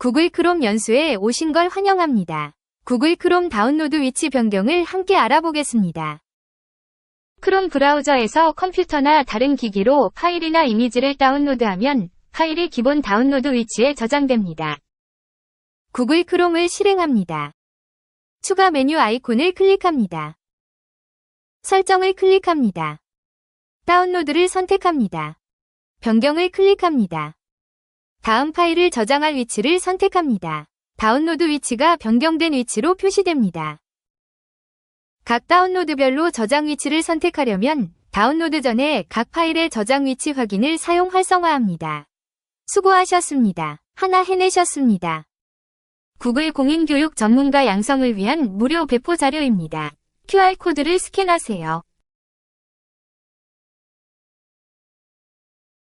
구글 크롬 연수에 오신 걸 환영합니다. 구글 크롬 다운로드 위치 변경을 함께 알아보겠습니다. 크롬 브라우저에서 컴퓨터나 다른 기기로 파일이나 이미지를 다운로드하면 파일이 기본 다운로드 위치에 저장됩니다. 구글 크롬을 실행합니다. 추가 메뉴 아이콘을 클릭합니다. 설정을 클릭합니다. 다운로드를 선택합니다. 변경을 클릭합니다. 다음 파일을 저장할 위치를 선택합니다. 다운로드 위치가 변경된 위치로 표시됩니다. 각 다운로드별로 저장 위치를 선택하려면 다운로드 전에 각 파일의 저장 위치 확인을 사용 활성화합니다. 수고하셨습니다. 하나 해내셨습니다. 구글 공인교육 전문가 양성을 위한 무료 배포 자료입니다. QR코드를 스캔하세요.